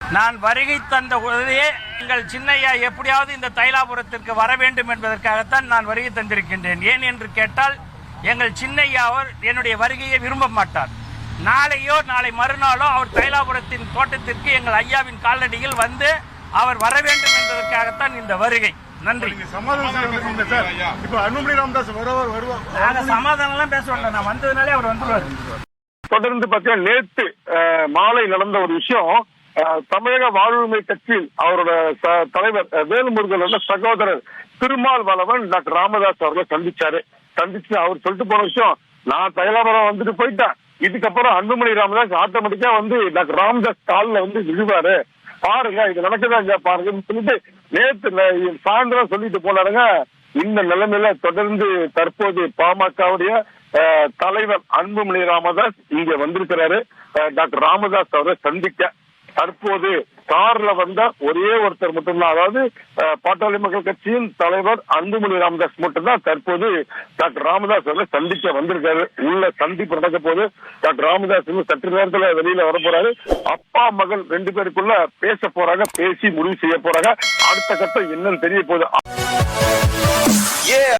நான் வருகை தந்த உடனே எங்கள் சின்னையா எப்படியாவது இந்த தைலாபுரத்திற்கு வர வேண்டும் என்பதற்காகத்தான் நான் வருகை தந்திருக்கின்றேன். ஏன் என்று கேட்டால் எங்கள் சின்னையா அவர் என்னுடைய வருகையை விரும்ப மாட்டார். நாளையோ நாளை மறுநாளோ அவர் தைலாபுரத்தின் தோட்டத்திற்கு எங்கள் ஐயாவின் காலடியில் வந்து அவர் வர வேண்டும் என்பதற்காகத்தான் இந்த வருகை. நன்றி. சமாதானம் பேச வேண்டாம். நான் வந்ததுனாலே அவர் வந்துருவாரு. தொடர்ந்து பார்த்தீங்கன்னா நேத்து அஹ், மாலை நடந்த ஒரு விஷயம். தமிழக வாழ்வுரிமை கட்சியில் அவரோட தலைவர் வேலுமுருகனோட சகோதரர் திருமால் வளவன் டாக்டர் ராமதாஸ் அவர்களை சந்திச்சாரு. சந்திச்சு அவர் சொல்லிட்டு போன விஷயம் நான் தைலாபுரம் வந்துட்டு போயிட்டேன். இதுக்கப்புறம் அன்புமணி ராமதாஸ் ஆட்டோமேட்டிக்கா வந்து டாக்டர் ராமதாஸ் காலில் வந்து விழுவாரு. பாருங்க இது நடக்குதா பாருங்கன்னு சொல்லிட்டு நேத்து சாயந்தரம் சொல்லிட்டு போனாருங்க. இந்த நிலைமையில தொடர்ந்து தற்போது பாமகவுடைய தலைவர் அன்புமணி ராமதாஸ் இங்க வந்திருக்கிறாரு. டாக்டர் ராமதாஸ் அவரை சந்திக்க தற்போது கார்ல வந்த ஒரே ஒருத்தர் மட்டும்தான் அதாவது பாட்டாளி மக்கள் கட்சியின் தலைவர் அன்புமணி ராமதாஸ் மட்டும்தான் தற்போது டாக்டர் ராமதாஸ் அவர்களை சந்திக்க வந்திருக்காரு. உள்ள சந்திப்பு நடக்க போது டாக்டர் ராமதாஸ் சற்று நேரத்துல வெளியில வர போறாரு அப்பா மகள் ரெண்டு பேருக்குள்ள பேச போறாங்க பேசி முடிவு செய்ய போறாங்க. அடுத்த கட்டம் என்னன்னு தெரிய போகுது.